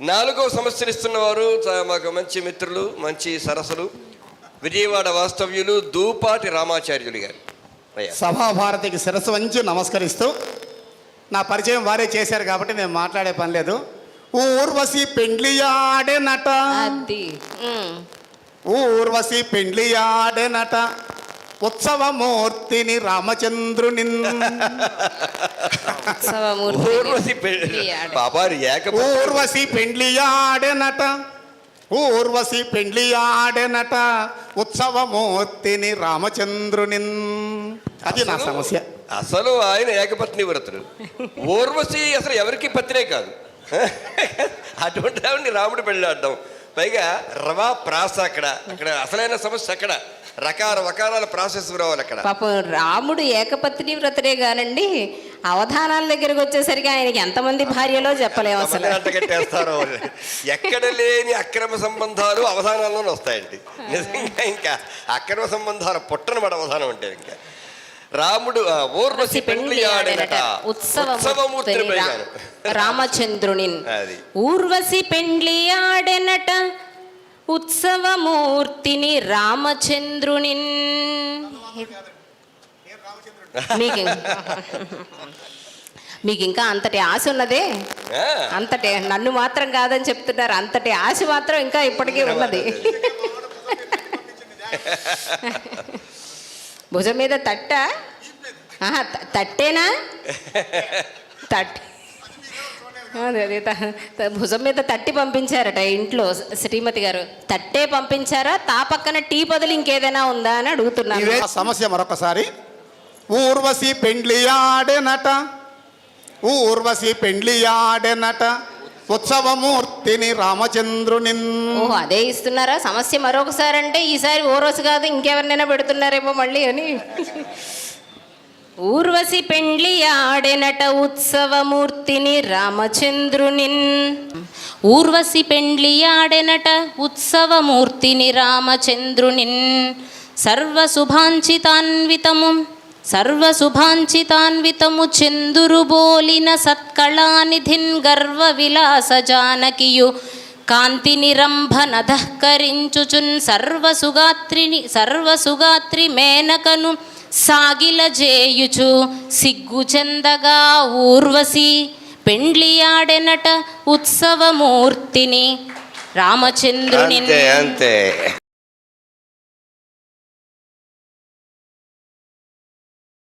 నాలుగో సమస్యనిస్తున్న వారు చ- మాకు మంచి మిత్రులు మంచి సరస్సులు. విజయవాడ వాస్తవ్యులు దూపాటి రామాచార్యులు గారు. సభాభారతికి శిరస్సు వంచి నమస్కరిస్తూ నా పరిచయం వారే చేశారు కాబట్టి నేను మాట్లాడే పని లేదు. ఊర్వశి పెండ్లియాడెనట. అది. ఉమ్. ఊర్వశి పెండ్లియాడెనట. ఉత్సవమూర్తిని రామచంద్రుని. ఊర్వశి ఏకపత్ని ఊర్వశి పెండ్లియాడెనట. ఊర్వశి పెండ్లియాడెనట. ఉత్సవమూర్తిని రామచంద్రుని. అది నా సమస్య. అసలు ఆయన ఏకపత్ని వ్రతుడు. ఊర్వశి అసలు ఎవరికి పత్నే కాదు. అటువంటి ఆవిడని రాముడు పెళ్ళాడడం. పైగా రవా ప్రాస అక్కడ అక్కడ అసలైన సమస్య అక్కడ. రకాల రకాల ప్రాసెస్ రావాలి అక్కడ. పాపం రాముడు ఏకపత్ని వ్రతుడే కానండి అవధానాల దగ్గరకు వచ్చేసరికి ఆయనకి ఎంతమంది భార్యలో చెప్పలేము అసలు. అంటగట్టేస్తారో ఎక్కడ లేని అక్రమ సంబంధాలు అవధానాల్లోనే వస్తాయండి. నిజంగా ఇంకా అక్రమ సంబంధాల పుట్టన పడ అవధానం అంటే ఇంకా. రాముడు ఊర్వశి పెండ్లి ఆడనట. ఉత్సవమూర్తిని పైగాను. రామచంద్రుని. ఊర్వశి పెండ్లి ఆడెనట ఉత్సవమూర్తిని రామచంద్రుని మీకు మీకు ఇంకా అంతటి ఆశ ఉన్నదే? అంతటి నన్ను మాత్రం కాదని చెప్తున్నారు. అంతటి ఆశ మాత్రం ఇంకా ఇప్పటికీ ఉన్నది. భుజం మీద తట్ట? తట్టేనా? తట్ అదే భుజం మీద తట్టి పంపించారట ఇంట్లో శ్రీమతి గారు. తట్టే పంపించారా? తా పక్కన టీ బదులు ఇంకేదైనా ఉందా అని అడుగుతున్నాను సమస్య మరొకసారి. ఊర్వశి పెండ్లియాడెనట ఊర్వశి పెండ్లియాడెనట ఉత్సవమూర్తిని రామచంద్రుని. అదే ఇస్తున్నారా? సమస్య మరొకసారి అంటే ఈసారి ఓరోసు కాదు ఇంకెవరినైనా పెడుతున్నారేమో మళ్ళీ అని. ఊర్వశి పెండ్లి ఆడెనట ఉత్సవమూర్తిని రామచంద్రునిన్ ఊర్వశి పెండ్లి ఆడెనట ఉత్సవమూర్తిని రామచంద్రునిన్ సర్వశుభాంచితాన్వితము సర్వశుభాంచితాన్వితము చందురు బోలిన సత్కళానిధిన్ గర్వ విలాస జానకియు కాంతి నిరంభనధఃకరించుచున్ సర్వసుగాత్రిని సర్వసుగాత్రి మేనకను సాగిల జేయుచు ఊర్వశి పెండ్లియాడెనట ఉత్సవమూర్తిని. రామచంద్రుని అంతే అంతే.